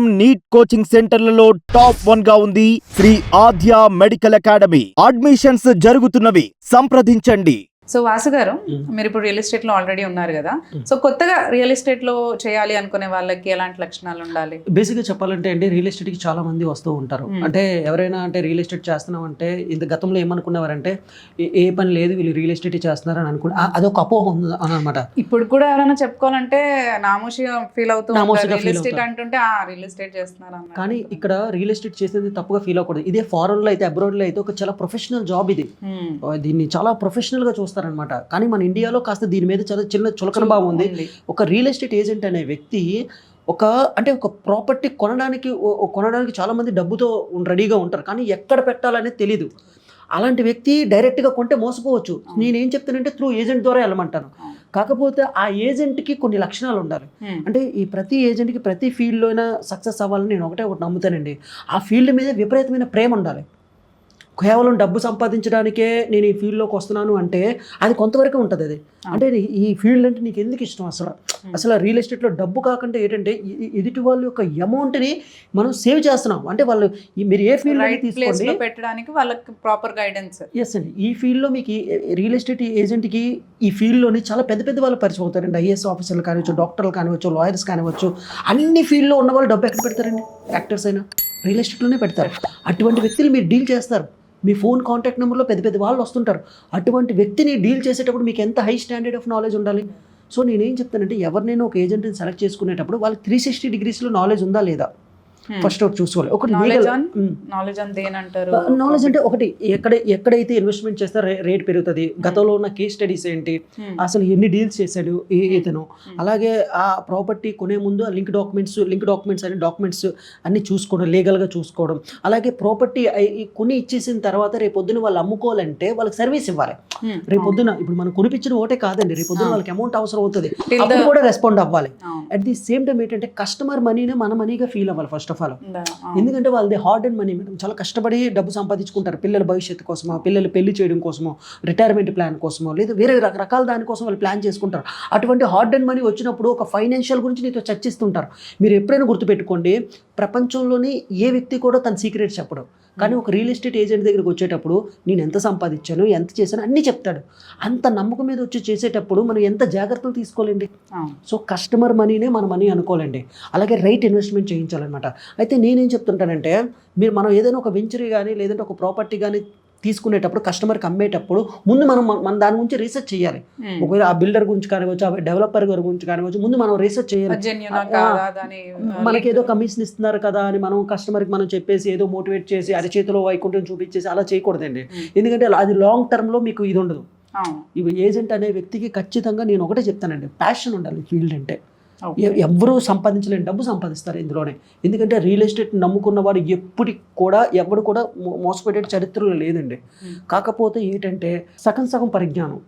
Neat coaching సెంటర్లలో top వన్గా ఉంది Sri Aadya medical academy. Admissions జరుగుతున్నవి. సంప్రదించండి. సో వాసు గారు. మీరు ఇప్పుడు రియల్ ఎస్టేట్లో ఆల్రెడీ ఉన్నారు కదా. సో కొత్తగా రియల్ ఎస్టేట్లో చేయాలి అనుకునే వాళ్ళకి ఎలాంటి లక్షణాలు ఉండాలి బేసిక్గా చెప్పాలంటే అండి రియల్ ఎస్టేట్కి చాలా మంది వస్తూ ఉంటారు. అంటే ఎవరైనా అంటే రియల్ ఎస్టేట్ చేస్తున్నాం అంటే ఇంత గతంలో ఏమనుకునేవారంటే ఏ- ఏ పని లేదు వీళ్ళు రియల్ ఎస్టేట్ చేస్తున్నారు అని అనుకుని ఆ- అదొక అపోహ ఉంది అనమాట ఇప్పుడు కూడా ఎవరైనా చెప్పుకోవాలంటే నామోషిగా ఫీల్ అవుతూ నామోషీగా రియల్ ఎస్టేట్. అంటుంటే ఆ రియల్ ఎస్టేట్ చేస్తున్నారు. కానీ ఇక్కడ రియల్ ఎస్టేట్ చేసేది తప్పుగా ఫీల్ అవ్వకూడదు ఇదే ఫారెన్లో అయితే అబ్రాడ్లో అయితే ఒక చాలా ప్రొఫెషనల్ జాబ్ ఇది. దీన్ని చాలా ప్రొఫెషనల్గా చూస్తారనమాట కానీ మన ఇండియాలో కాస్త దీని మీద చాలా చిన్న చులకన భావం ఉంది. ఒక రియల్ ఎస్టేట్ ఏజెంట్ అనే వ్యక్తి ఒక అంటే ఒక ప్రాపర్టీ కొనడానికి కొనడానికి చాలామంది డబ్బుతో రెడీగా ఉంటారు. కానీ ఎక్కడ పెట్టాలనేది తెలీదు. అలాంటి వ్యక్తి డైరెక్ట్గా కొంటే మోసపోవచ్చు. నేనేం చెప్తానంటే త్రూ ఏజెంట్ ద్వారా వెళ్ళమంటాను. కాకపోతే ఆ ఏజెంట్కి కొన్ని లక్షణాలు ఉండాలి. అంటే ఈ ప్రతి ఏజెంట్కి ప్రతి ఫీల్డ్లో సక్సెస్ అవ్వాలని నేను ఒకటే ఒకటి నమ్ముతానండి. ఆ ఫీల్డ్ మీద విపరీతమైన ప్రేమ ఉండాలి. కేవలం డబ్బు సంపాదించడానికే నేను ఈ ఫీల్డ్లోకి వస్తున్నాను అంటే అది కొంతవరకు ఉంటుంది అది. అంటే ఈ ఫీల్డ్ అంటే నీకు ఎందుకు ఇష్టం అసలు? అసలు రియల్ ఎస్టేట్లో డబ్బు కాకుండా ఏంటంటే ఎదుటి వాళ్ళ యొక్క అమౌంట్ని మనం సేవ్ చేస్తున్నాం. అంటే వాళ్ళు మీరు ఏ ఫీల్డ్ తీసుకోండి. పెట్టడానికి వాళ్ళకి ప్రాపర్ గైడెన్స్ ఎస్ అండి. ఈ ఫీల్డ్లో మీకు రియల్ ఎస్టేట్ ఏజెంట్కి ఈ ఫీల్డ్లోని చాలా పెద్ద పెద్ద వాళ్ళు పరిచయం అవుతారండి. ఐఏఎస్ ఆఫీసర్లు కానివచ్చు డాక్టర్లు కానివచ్చు లాయర్స్ కానివచ్చు అన్ని ఫీల్డ్లో ఉన్న వాళ్ళు డబ్బు ఎక్కడ పెడతారండి? యాక్టర్స్ అయినా రియల్ ఎస్టేట్లోనే పెడతారు. అటువంటి వ్యక్తులు మీరు డీల్ చేస్తారు. మీ ఫోన్ కాంటాక్ట్ నెంబర్లో పెద్ద పెద్ద వాళ్ళు వస్తుంటారు. అటువంటి వ్యక్తిని డీల్ చేసేటప్పుడు మీకు ఎంత హై స్టాండర్డ్ ఆఫ్ నాలెడ్జ్ ఉండాలి? సో నేనేం చెప్తానంటే ఎవరినైనా ఒక ఏజెంట్ని సెలెక్ట్ చేసుకునేటప్పుడు వాళ్ళకి త్రీ సిక్స్టీ డిగ్రీస్లో నాలెడ్జ్ ఉందా లేదా? ఫస్ట్ ఒకటి చూసుకోవాలి ఒకటి నాలెడ్జ్ మ్మ్. నాలెడ్జ్ అంటే ఒకటి ఎక్కడ ఎక్కడైతే ఇన్వెస్ట్మెంట్ చేస్తే రేట్ పెరుగుతుంది గతంలో ఉన్న కేస్ స్టడీస్ ఏంటి మ్మ్. అసలు ఎన్ని డీల్స్ చేశాడు ఏ ఇతను Hmm. అలాగే ఆ ప్రాపర్టీ కొనే ముందు లింక్ డాక్యుమెంట్స్ లింక్ డాక్యుమెంట్స్ అనే డాక్యుమెంట్స్ అన్ని చూసుకోవడం లీగల్గా చూసుకోవడం అలాగే ప్రాపర్టీ కొని ఇచ్చేసిన తర్వాత రేపు పొద్దున వాళ్ళు అమ్ముకోవాలంటే వాళ్ళకి సర్వీస్ ఇవ్వాలి మ్మ్. రేపు పొద్దున ఇప్పుడు మనం కొనిపించిన ఒకటే కాదండి రేపు పొద్దున Hmm. వాళ్ళకి అమౌంట్ అవసరం అవుతుంది అప్పుడు కూడా రెస్పాండ్ అవ్వాలి. అట్ ది సేమ్ టైం ఏంటంటే కస్టమర్ మనీనే మన మనీగా ఫీల్ అవ్వాలి ఫస్ట్ ఆఫ్ ఆల్ ఉందా? అవును. ఎందుకంటే వాళ్ళది హార్డ్ అండ్ మనీ మేడం. చాలా కష్టపడి డబ్బు సంపాదించుకుంటారు. పిల్లల భవిష్యత్తు కోసమో పిల్లలు పెళ్ళి చేయడం కోసమో రిటైర్మెంట్ ప్లాన్ కోసమో లేదా వేరే రకరకాల దానికోసం వాళ్ళు ప్లాన్ చేసుకుంటారు. అటువంటి హార్డ్ అండ్ మనీ వచ్చినప్పుడు ఒక ఫైనాన్షియల్ గురించి నీతో చర్చిస్తుంటారు. మీరు ఎప్పుడైనా గుర్తుపెట్టుకోండి ప్రపంచంలోని ఏ వ్యక్తి కూడా తన సీక్రెట్స్ చెప్పడు. కానీ ఒక రియల్ ఎస్టేట్ ఏజెంట్ దగ్గరికి వచ్చేటప్పుడు నేను ఎంత సంపాదించాను ఎంత చేశాను అన్నీ చెప్తాడు. అంత నమ్మకం మీద వచ్చి చేసేటప్పుడు మనం ఎంత జాగ్రత్తలు తీసుకోలేండి. సో కస్టమర్ మనీనే మన మనీ అనుకోవాలండి. అలాగే రైట్ ఇన్వెస్ట్మెంట్ చేయించాలన్నమాట. అయితే నేనేం చెప్తుంటానంటే మీరు మనం ఏదైనా ఒక వెంచరీ కానీ లేదంటే ఒక ప్రాపర్టీ కానీ తీసుకునేటప్పుడు కస్టమర్కి అమ్మేటప్పుడు ముందు మనం మన- దాని గురించి రీసెర్చ్ చేయాలి. ఒకవేళ ఆ బిల్డర్ గురించి కానివచ్చు ఆ డెవలపర్ గారి గురించి కానివచ్చు ముందు మనం రీసెర్చ్ చేయాలి. మనకి ఏదో కమిషన్ ఇస్తున్నారు కదా అని మనం కస్టమర్కి మనం చెప్పేసి ఏదో మోటివేట్ చేసి అరచేతిలో వైకుంఠం చూపించేసి అలా చేయకూడదండి. ఎందుకంటే అది లాంగ్ టర్మ్లో మీకు ఇది ఉండదు. ఇవి ఏజెంట్ అనే వ్యక్తికి ఖచ్చితంగా నేను ఒకటే చెప్తానండి. ప్యాషన్ ఉండాలి ఫీల్డ్ అంటే. ఓకే. ఎ- ఎవ్వరూ సంపాదించలేని డబ్బు సంపాదిస్తారు ఇందులోనే ఎందుకంటే రియల్ ఎస్టేట్ నమ్ముకున్న వాడు ఎప్పటికి కూడా ఎవడు కూడా మో- మోసపోయే చరిత్రలో లేదండి. కాకపోతే ఏంటంటే సగం సగం పరిజ్ఞానం.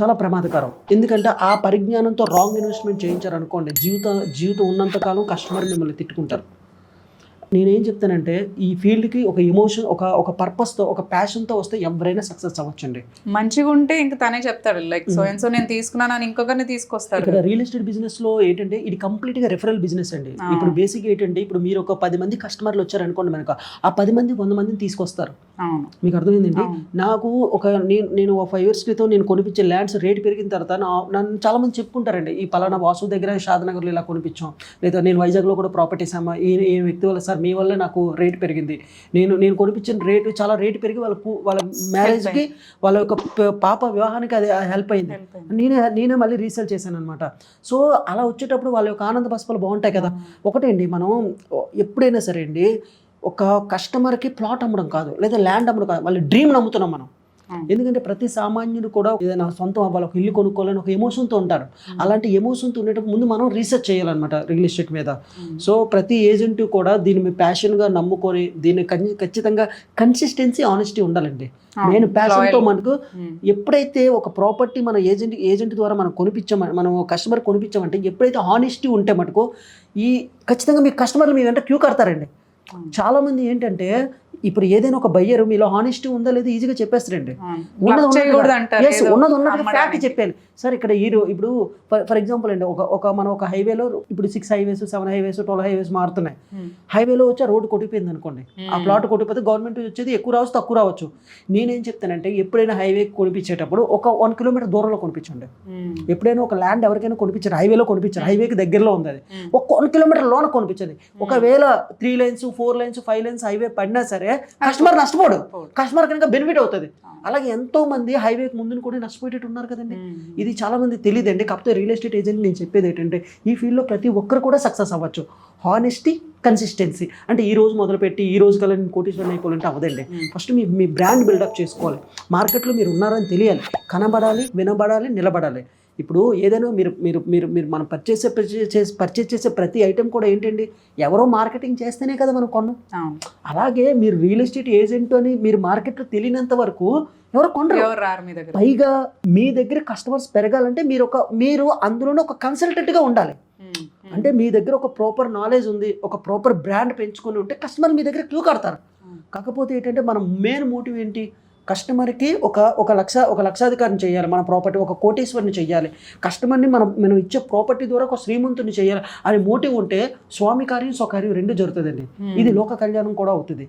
చాలా ప్రమాదకరం ఎందుకంటే ఆ పరిజ్ఞానంతో రాంగ్ ఇన్వెస్ట్మెంట్ చేయించారనుకోండి జీవిత జీవితం ఉన్నంతకాలం కస్టమర్ మిమ్మల్ని తిట్టుకుంటారు నేనేం చెప్తానంటే ఈ ఫీల్డ్కి ఒక ఎమోషన్ ఒక ఒక పర్పస్తో ఒక ప్యాషన్తో వస్తే ఎవరైనా సక్సెస్ అవ్వచ్చండి. మంచిగా ఉంటే ఇంక తనే చెప్తాడు లైక్ సో. అండ్ సో నేను తీసుకున్నాను ఇంకొకరిని తీసుకొస్తారు ఇక్కడ రియల్ ఎస్టేట్ బిజినెస్లో ఏంటంటే ఇది కంప్లీట్గా రెఫరల్ బిజినెస్ అండి. ఇప్పుడు బేసిక్ ఏంటంటే ఇప్పుడు మీరు ఒక పది మంది కస్టమర్లు వచ్చారనుకోండి మనకు ఆ పది మంది వంద మందిని తీసుకొస్తారు. మీకు అర్థమైందండి. నాకు ఒక నేను నేను ఒక ఫైవ్ ఇయర్స్ క్రితం నేను కొనిపించే ల్యాండ్స్ రేట్ పెరిగిన తర్వాత నన్ను చాలా మంది చెప్పుకుంటారండి ఈ పలానా వాసు దగ్గర షాదనగర్లో ఇలా కొనిపించాం. లేదా నేను వైజాగ్లో కూడా ప్రాపర్టీస్ అమ్మా ఈ వ్యక్తి వల్ల సార్ మీ వల్ల నాకు రేట్ పెరిగింది. నేను నేను కొనిపించిన రేటు చాలా రేటు పెరిగి వాళ్ళ వాళ్ళ మ్యారేజ్కి వాళ్ళ యొక్క పాప వివాహానికి అది హెల్ప్ అయింది. నేనే నేనే మళ్ళీ రీసేల్ చేశాను అనమాట సో అలా వచ్చేటప్పుడు వాళ్ళ యొక్క ఆనంద బస్పలు బాగుంటాయి కదా. ఒకటే అండి మనం ఎప్పుడైనా సరే అండి ఒక కస్టమర్కి ప్లాట్ అమ్మడం కాదు లేదా ల్యాండ్ అమ్మడం కాదు వాళ్ళ డ్రీమ్ నమ్ముతున్నాం మనం. ఎందుకంటే ప్రతి సామాన్యుడు కూడా ఏదైనా సొంతం అవ్వాలి ఒక ఇల్లు కొనుక్కోవాలని ఒక ఎమోషన్తో ఉంటారు అలాంటి ఎమోషన్తో ఉండేటప్పుడు ముందు మనం రీసెర్చ్ చేయాలన్నమాట రియల్ ఎస్టేట్ మీద. సో ప్రతి ఏజెంట్ కూడా దీన్ని మీ ప్యాషన్గా నమ్ముకొని దీన్ని ఖచ్చితంగా కన్సిస్టెన్సీ ఆనెస్టీ ఉండాలండి. నేను ప్యాషన్తో. మనకు. ఎప్పుడైతే ఒక ప్రాపర్టీ మన ఏజెంట్ ఏజెంట్ ద్వారా మనం కొనిపించామ మనం కస్టమర్ కొనిపించామంటే ఎప్పుడైతే హానెస్టీ ఉంటే మటుకు ఈ ఖచ్చితంగా మీ కస్టమర్లు మీ వెంట క్యూ కడతారండి. చాలామంది ఏంటంటే ఇప్పుడు ఏదైనా ఒక బయ్యర్ మీలో హానెస్టీ ఉందా లేదా ఈజీగా చెప్పేస్తారండి. ఉన్నది ఉన్నది ఫ్యాక్ట్. చెప్పాను సార్ ఇక్కడ ఈ ఇప్పుడు ఫర్ ఎగ్జాంపుల్ అండి ఒక ఒక మనం ఒక హైవేలో ఇప్పుడు six highways seven highways twelve highways మారుతున్నాయి Hmm. హైవేలో వచ్చి ఆ రోడ్డు కొట్టిపోయింది అనుకోండి ఆ Hmm. ప్లాట్ కొట్టిపోతే గవర్నమెంట్ వచ్చేది ఎక్కువ రావచ్చు తక్కువ రావచ్చు నేనేం చెప్తానంటే ఎప్పుడైనా హైవే కొనిపించేటప్పుడు ఒక వన్ కిలోమీటర్ దూరంలో కొనిపించండి ఉమ్. ఎప్పుడైనా ఒక ల్యాండ్ ఎవరికైనా కొనిపించారు హైవేలో కొనిపించారు హైవేకి దగ్గరలో ఉంది అది. ఒక వన్ కిలోమీటర్ లోన కొనిపించండి ఒకవేళ three lines four lines five lines highway పడినా సరే కస్టమర్ నష్టపోడు. పోడు. కస్టమర్ కనుక బెనిఫిట్ అవుతుంది. అలాగే ఎంతో మంది హైవేకి ముందు కూడా నష్టపోయేటట్టు ఉన్నారు కదండి. ఇది చాలా మంది తెలియదండి. కాకపోతే రియల్ ఎస్టేట్ ఏజెంట్ నేను చెప్పేది ఏంటంటే ఈ ఫీల్డ్లో ప్రతి ఒక్కరు కూడా సక్సెస్ అవ్వచ్చు. హానెస్టీ కన్సిస్టెన్సీ అంటే ఈ రోజు మొదలుపెట్టి ఈ రోజు కల్లా నేను కోటీశ్వరం అయిపోవాలంటే అవ్వదండి. Hmm. ఫస్ట్ మీ మీ బ్రాండ్ బిల్డప్ చేసుకోవాలి. మార్కెట్లో మీరు ఉన్నారని తెలియాలి. కనబడాలి వినబడాలి నిలబడాలి. ఇప్పుడు ఏదైనా మీరు మీరు మీరు మీరు మనం పర్చేస్ చేసే పర్చేస్ చేసే ప్రతి ఐటెం కూడా ఏంటండి? ఎవరో మార్కెటింగ్ చేస్తేనే కదా మనం కొన్నాం. అలాగే మీరు రియల్ ఎస్టేట్ ఏజెంట్ అని మీరు మార్కెట్లో తెలియనంత వరకు ఎవరు దగ్గర? పైగా మీ దగ్గర కస్టమర్స్ పెరగాలంటే మీరు ఒక మీరు అందులోనే ఒక కన్సల్టెంట్గా ఉండాలి. అంటే మీ దగ్గర ఒక ప్రాపర్ నాలెడ్జ్ ఉంది ఒక ప్రాపర్ బ్రాండ్ పెంచుకొని ఉంటే కస్టమర్ మీ దగ్గర క్యూ కడతారు. కాకపోతే ఏంటంటే మనం మెయిన్ మోటివ్ ఏంటి? కస్టమర్కి ఒక ఒక లక్ష ఒక లక్షాధికారిని చేయాలి. మన ప్రాపర్టీ ఒక కోటేశ్వరిని చేయాలి. కస్టమర్ని మనం మనం ఇచ్చే ప్రాపర్టీ ద్వారా ఒక శ్రీమంతుని చేయాలి అనే మోటివ్ ఉంటే స్వామి కార్యం స్వకార్యం రెండు జరుగుతుందండి. ఇది లోక కళ్యాణం కూడా అవుతుంది.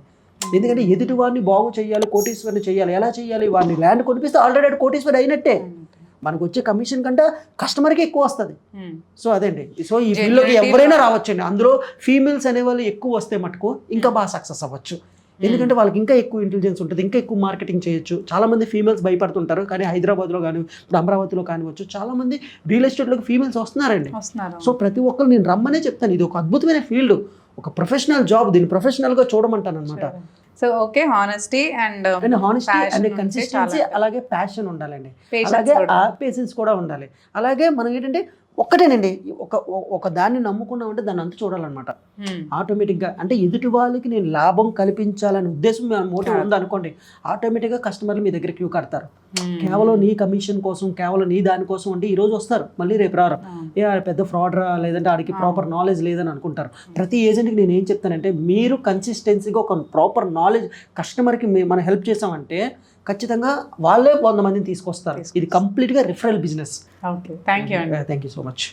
ఎందుకంటే ఎదుటి వాడిని బాగు చేయాలి కోటీశ్వరిని చేయాలి. ఎలా చేయాలి? వాడిని ల్యాండ్ కొనిపిస్తే ఆల్రెడీ కోటీశ్వరి అయినట్టే. మనకు వచ్చే కమిషన్ కంటే కస్టమర్కి ఎక్కువ వస్తుంది. సో అదండి. సో ఈ ఫీల్డ్లోకి ఎవరైనా. రావచ్చండి. అందులో ఫీమేల్స్ అనేవాళ్ళు ఎక్కువ వస్తే మటుకు ఇంకా బాగా సక్సెస్ అవ్వచ్చు. ఎందుకంటే వాళ్ళకి ఇంకా ఎక్కువ ఇంటెలిజెన్స్ ఉంటుంది ఇంకా ఎక్కువ మార్కెటింగ్ చేయొచ్చు. చాలా మంది ఫీమేల్స్ భయపడుతుంటారు కానీ హైదరాబాద్లో కానీ ఇప్పుడు అమరావతిలో కానివచ్చు చాలా మంది రియల్ ఎస్టేట్లోకి ఫీమేల్స్ వస్తున్నారండి. వస్తున్నారు సో ప్రతి ఒక్కరు నేను రమ్మనే చెప్తాను ఇది ఒక అద్భుతమైన ఫీల్డ్ ఒక ప్రొఫెషనల్ జాబ్ దీన్ని ప్రొఫెషనల్గా చూడమంటాను అనమాట so okay honesty and honesty and consistency. అలాగే ప్యాషన్ ఉండాలండి. అలాగే పేషెన్స్ కూడా ఉండాలి. అలాగే మనం ఏంటంటే ఒక్కటేనండి. ఒక ఒక దాన్ని నమ్ముకున్నామంటే దాన్ని అంత చూడాలన్నమాట. ఆటోమేటిక్గా అంటే ఎదుటి వాళ్ళకి నేను లాభం కల్పించాలనే ఉద్దేశం మోటివ్ Yeah. ఉంది అనుకోండి ఆటోమేటిక్గా కస్టమర్లు మీ దగ్గర క్యూ కడతారు. కేవలం నీ కమిషన్ కోసం కేవలం నీ దానికోసం అంటే ఈ రోజు వస్తారు మళ్ళీ రేపు రారు. ఏ పెద్ద ఫ్రాడ్ రా లేదంటే ఆడికి. ప్రాపర్ నాలెడ్జ్ లేదని అనుకుంటారు. ప్రతి ఏజెంట్కి నేను ఏం చెప్తానంటే మీరు కన్సిస్టెన్సీగా ఒక ప్రాపర్ నాలెడ్జ్ కస్టమర్కి మనం హెల్ప్ చేసామంటే ఖచ్చితంగా వాళ్ళే వంద మందిని తీసుకొస్తారు. ఇది. కంప్లీట్గా referral business okay thank you అండి. Thank you so much